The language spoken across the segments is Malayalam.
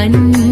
கண்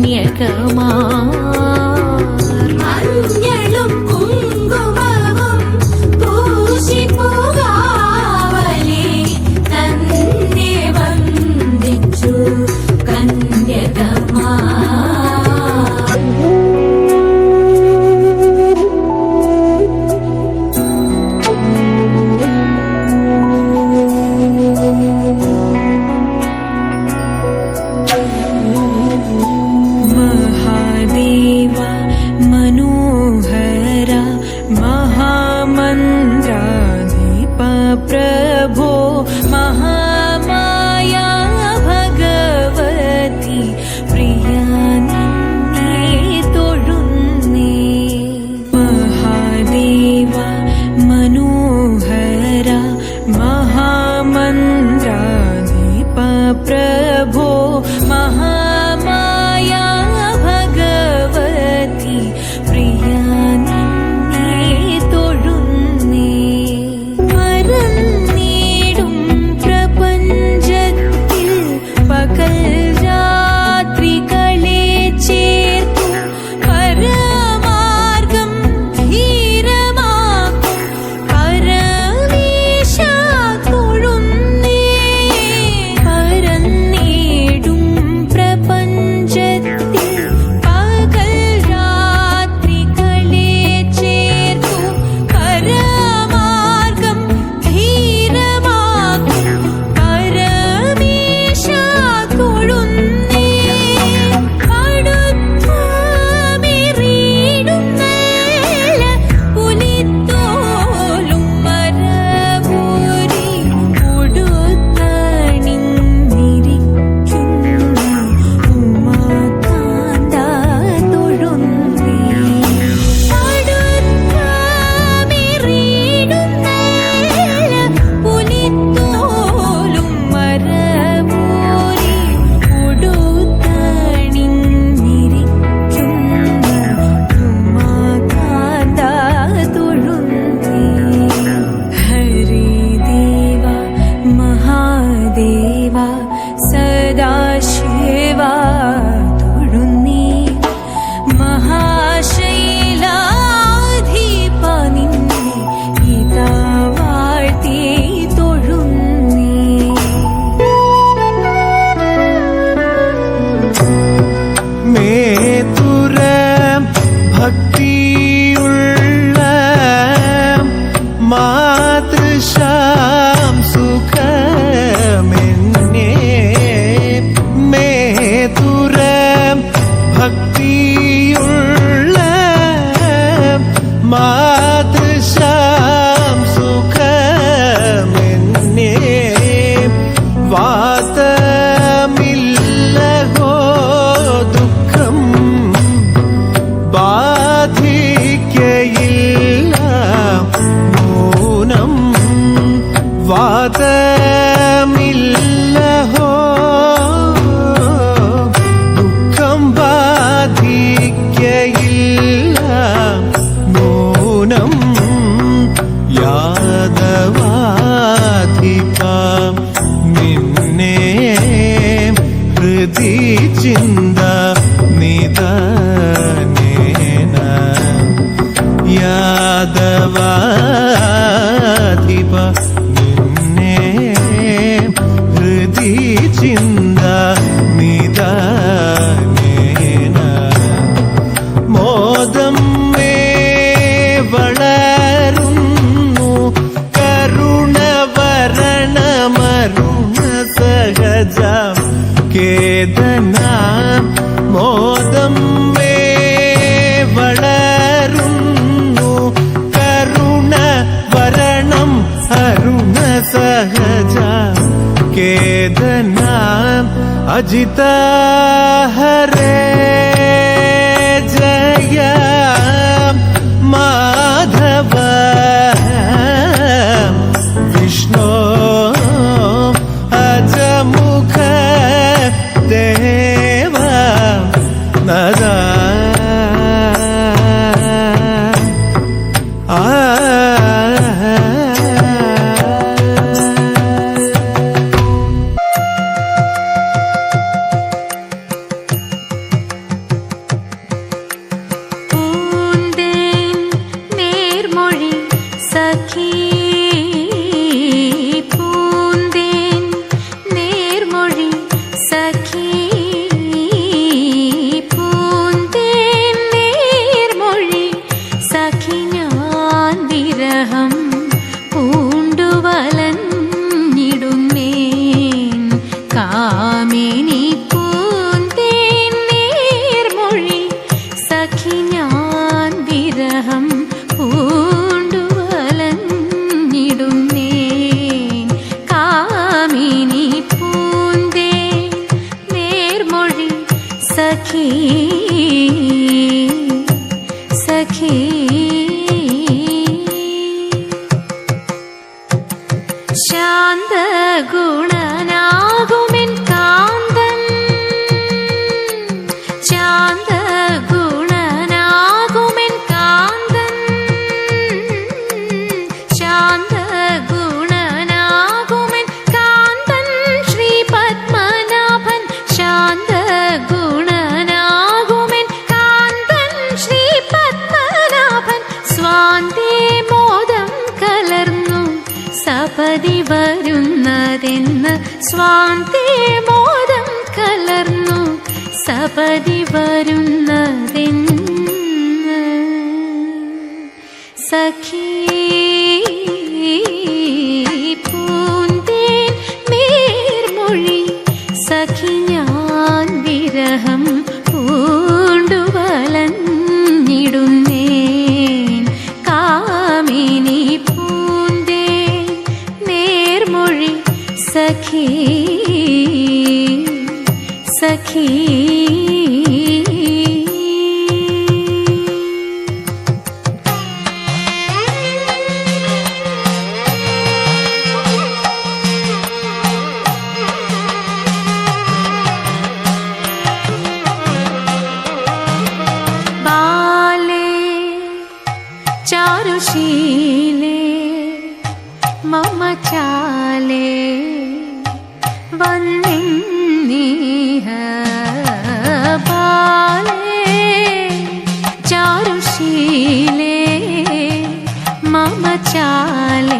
dünyada वेदनाम् अजिता हरे जया माधव। सखी പതി വരുന്നതെന്ന് സ്വാന്തി മോദം കലർന്നു. സപതി വരുന്ന 你。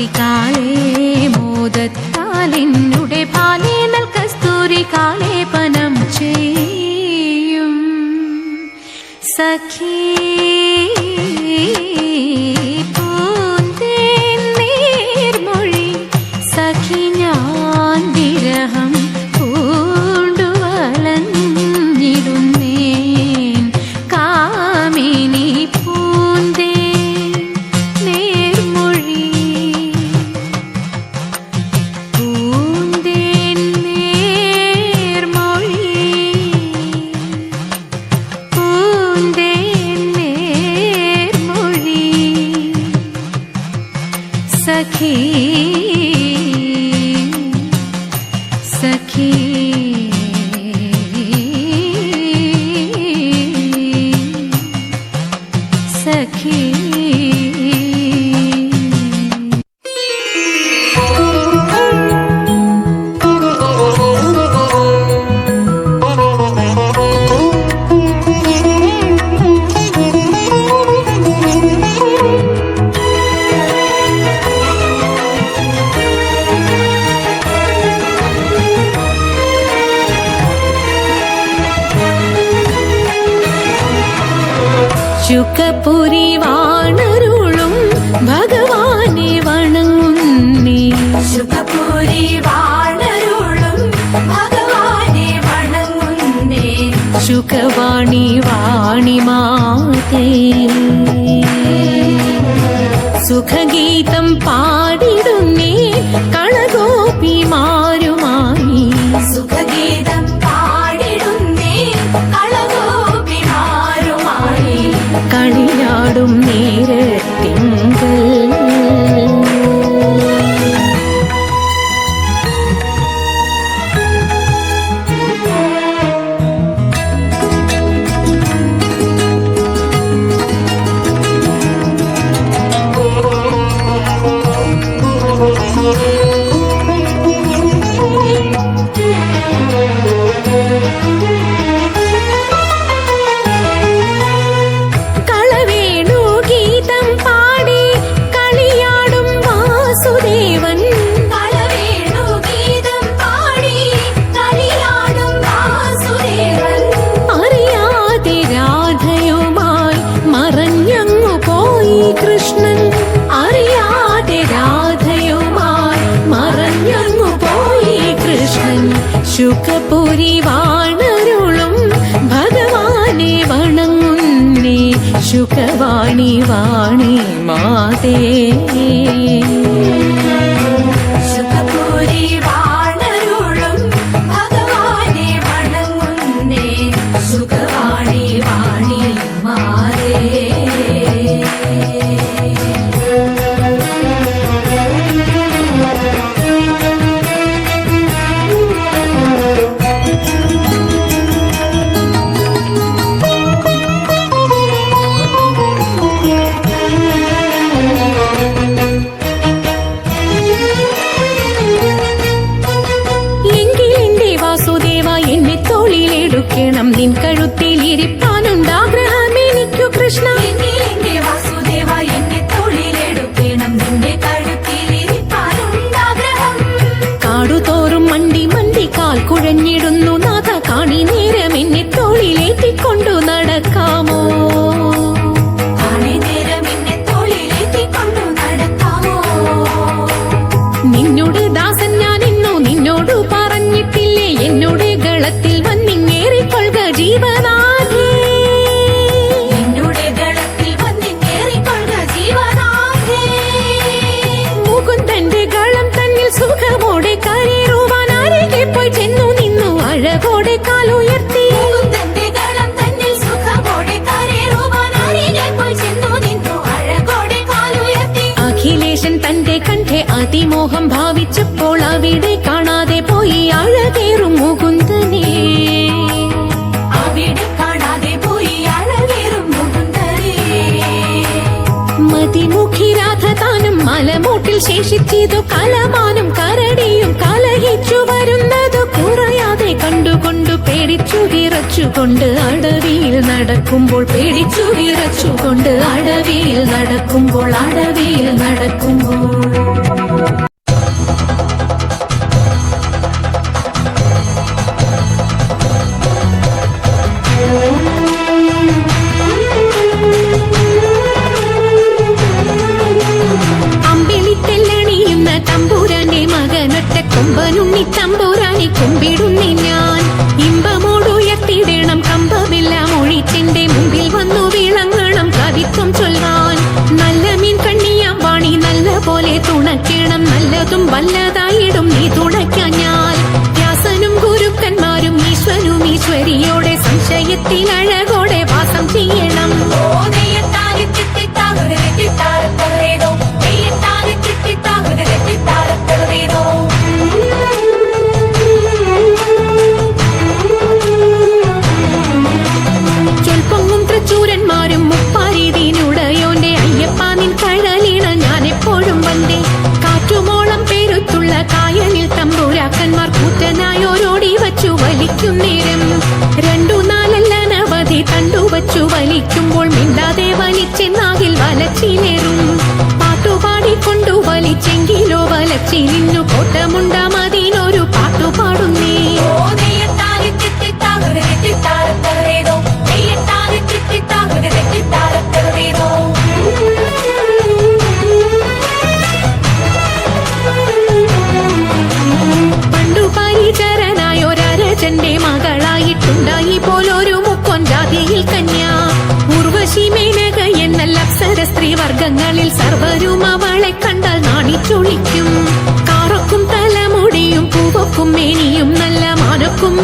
കസ്തൂരിക്കാലേ മോദത്താലിന്നുടെ പാലേനൽ കസ്തൂരിക്കാലേ പനം ചെയ്യും. സഖീ ശുക്കപുരി ഭഗവാനെ വണങ്ങുന്നേ. ശുക്കപുരി വാണി മാതേ. സുഖഗീതം പാ പാടും നേരത്തിൻ കൃഷ്ണൻ അറിയാതെ രാധയുമായി മറഞ്ഞങ്ങു പോയി കൃഷ്ണൻ. ശുഖപുരി വാണരുളും ഭഗവാനെ വണങ്ങുന്നേ. ശുഖവാണി വാണി മാതേ. മോഹം ഭാവിച്ചപ്പോൾ അവിടെ കാണാതെ പോയി അഴകേറും മുകുന്ദനേ. അവിടെ കാണാതെ പോയി അഴകേറും മുകുന്ദനേ. മതിമുഖി രാധ താനും മലമൂട്ടിൽ ശേഷിച്ചതു കലമാനം പേടിച്ചുകൊണ്ട് അടവിയിൽ നടക്കുമ്പോൾ പേടിച്ചു വിറച്ചുകൊണ്ട് അടവിയിൽ നടക്കുമ്പോൾ അടവിയിൽ നടക്കുമ്പോൾ വല്ലതായിടും നീ തുണയ്ക്കാഞ്ഞാൽ വ്യാസനും ഗുരുക്കന്മാരും ഈശ്വനും ഈശ്വരിയോടെ സംശയത്തിനഴകോ ലോകങ്ങളിൽ സർവരും അവളെ കണ്ടാൽ നാണിച്ചൊളിക്കും. കാറക്കും തലമുടിയും പൂവക്കും മേനിയും നല്ല മാനക്കും